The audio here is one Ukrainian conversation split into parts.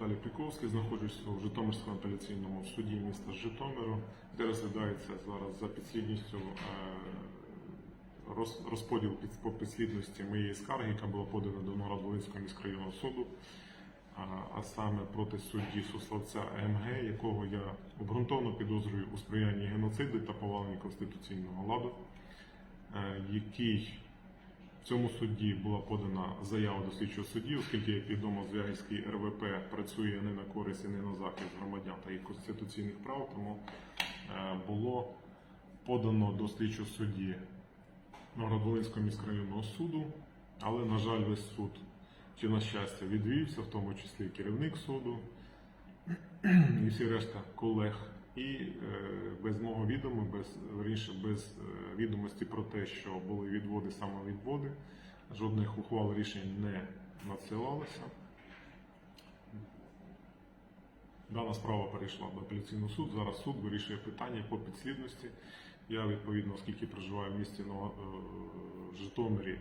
Віталій Піковський, знаходжуся в Житомирському апеляційному суді міста Житомиру, де розглядається зараз за підслідністю е, розподіл по підслідності моєї скарги, яка була подана до Новоград-Волинського міськрайонного суду, а, саме проти судді Суславця МГ, якого я обґрунтовано підозрюю у сприянні геноциду та поваленні конституційного ладу, е, який в цьому суді була подана заява до слідчого судді, оскільки, як відомо, Звягельський РВП працює не на користь і не на захист громадян та їх конституційних прав, тому е, було подано до слідчого судді Новоград-Волинського міськрайонного суду, але, на жаль, весь суд чи на щастя відвівся, в тому числі керівник суду і всі решта колег. І е, без мого відома, без верніше, без е, відомості про те, що були відводи, самовідводи, жодних ухвал рішень не надсилалося. Дана справа перейшла до апеляційного суду. Зараз суд вирішує питання по підслідності. Я відповідно, оскільки проживаю в місті е, Житомирі,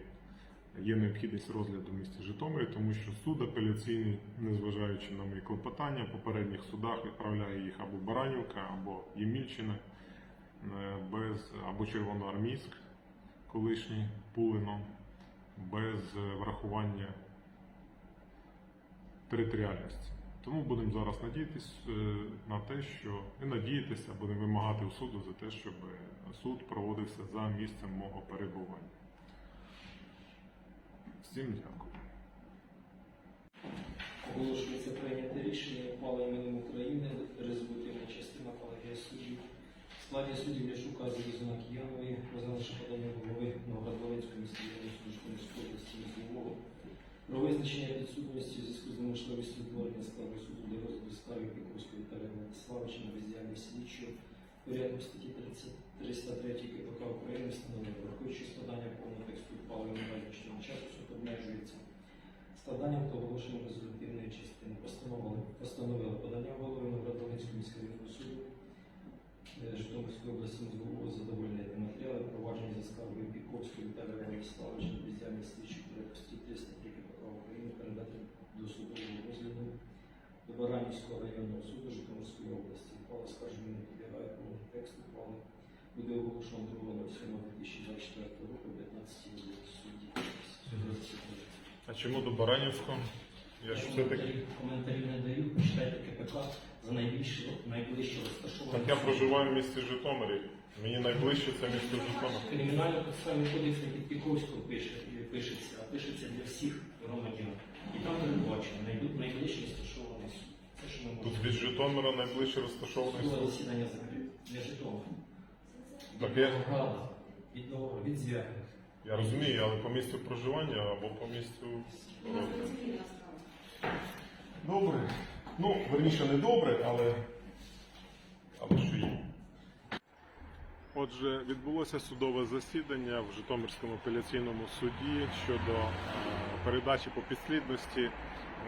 є необхідність розгляду в місті Житомирі, тому що суд апеляційний, незважаючи на мої клопотання, в попередніх судах відправляє їх або Баранівка, або Ємільчина, е, без або Червоноармійськ, колишній Пулино, без е, врахування територіальності. Тому будемо зараз надіятися на те, що не надіятися, будемо вимагати у суду за те, щоб суд проводився за місцем мого перебування. Всім дякую. Оголошується прийняте рішення ухвали іменем України, резолютивна частина колегія суддів. В складі суддів Ляшука Залізна Киянової, розглянувши подання голови Новоград-Волинської міської ради Житомирської області міського про визначення підсудності у зв'язку з неможливістю утворення складу суду для розгляду скарги Піковської та Владиславовича на бездіяльність слідчого порядку статті 303 КПК України встановлено, враховуючи складання повного тексту ухвали на вимагаючого часу, суд обмежується. Складанням та оголошенням резолютивної частини постановили, подання голови Новоград-Волинського міського суду е, Житомирської області задовольнити матеріали провадження за скаргою Піковської Віталія Владиславовича на бездіяльність слідчих порядку статті 303 КПК України передати до судового розгляду до Баранівського районного суду Житомирської області. Ухвала скарження не підлягає повному тексту ухвали. Буде оголошено 2.07.2024 року 15 судді. А чому до Баранівського? Я ж все-таки. Коментарів не даю, почитайте КПК за найбільше, найближче розташоване. Так я проживаю в місті Житомирі. Мені найближче це місто Житомир. Кримінально процесуальний кодекс не під Піковського пише, пишеться, а пишеться для всіх громадян. І там передбачено найбіль- найближче розташований суд. Це що ми Тут від Житомира найближче розташований суд. засідання закрите. Для Житомира. Так я- від Нового, від Звягів. Я розумію, але по місцю проживання або по місцю. Добре. Ну, верніше, не добре, але. Але що є. Отже, відбулося судове засідання в Житомирському апеляційному суді щодо е, передачі по підслідності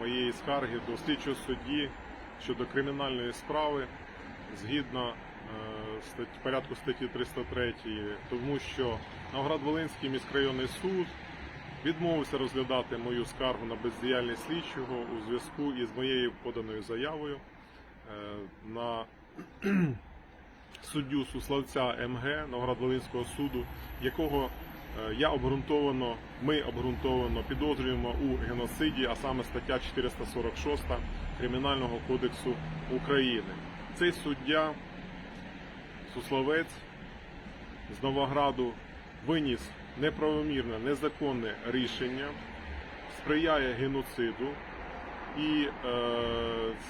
моєї скарги до слідчого судді щодо кримінальної справи згідно порядку статті 303, тому що Новград-Волинський міськрайонний суд відмовився розглядати мою скаргу на бездіяльність слідчого у зв'язку із моєю поданою заявою е, на суддю Суславця МГ Новград-Волинського суду, якого е, я обґрунтовано, ми обґрунтовано підозрюємо у геноциді, а саме стаття 446 Кримінального кодексу України. Цей суддя Сусловець з Новограду виніс неправомірне, незаконне рішення, сприяє геноциду і е,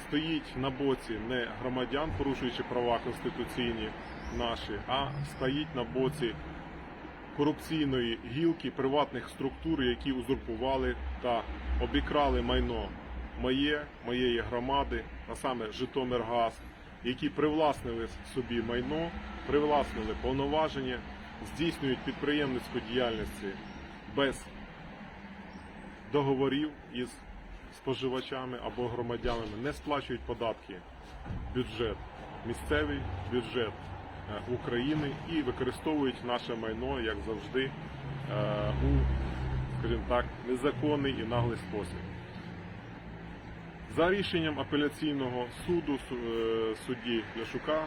стоїть на боці не громадян, порушуючи права конституційні наші, а стоїть на боці корупційної гілки приватних структур, які узурпували та обікрали майно моє, моєї громади, а саме Житомиргаз, які привласнили собі майно, привласнили повноваження, здійснюють підприємницьку діяльність без договорів із споживачами або громадянами, не сплачують податки бюджет, місцевий бюджет е, України і використовують наше майно, як завжди, е, у, скажімо так, незаконний і наглий спосіб. За рішенням апеляційного суду е, судді Ляшука,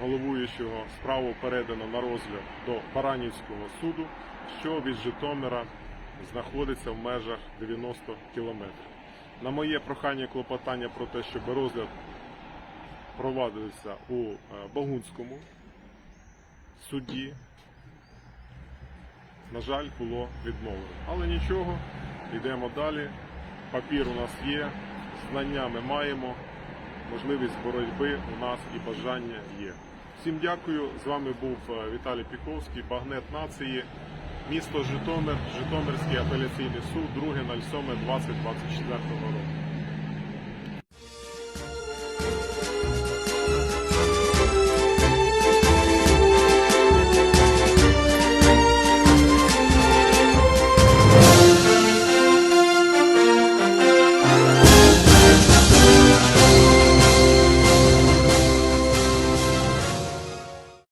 головуючого, справу передано на розгляд до Баранівського суду, що від Житомира знаходиться в межах 90 кілометрів. На моє прохання клопотання про те, щоб розгляд провадився у е, Багунському суді, на жаль, було відмовлено. Але нічого, йдемо далі. Папір у нас є, знання ми маємо, можливість боротьби у нас і бажання є. Всім дякую. З вами був е, Віталій Піковський, Багнет нації, місто Житомир, Житомирський апеляційний суд, 2.07.2024 року.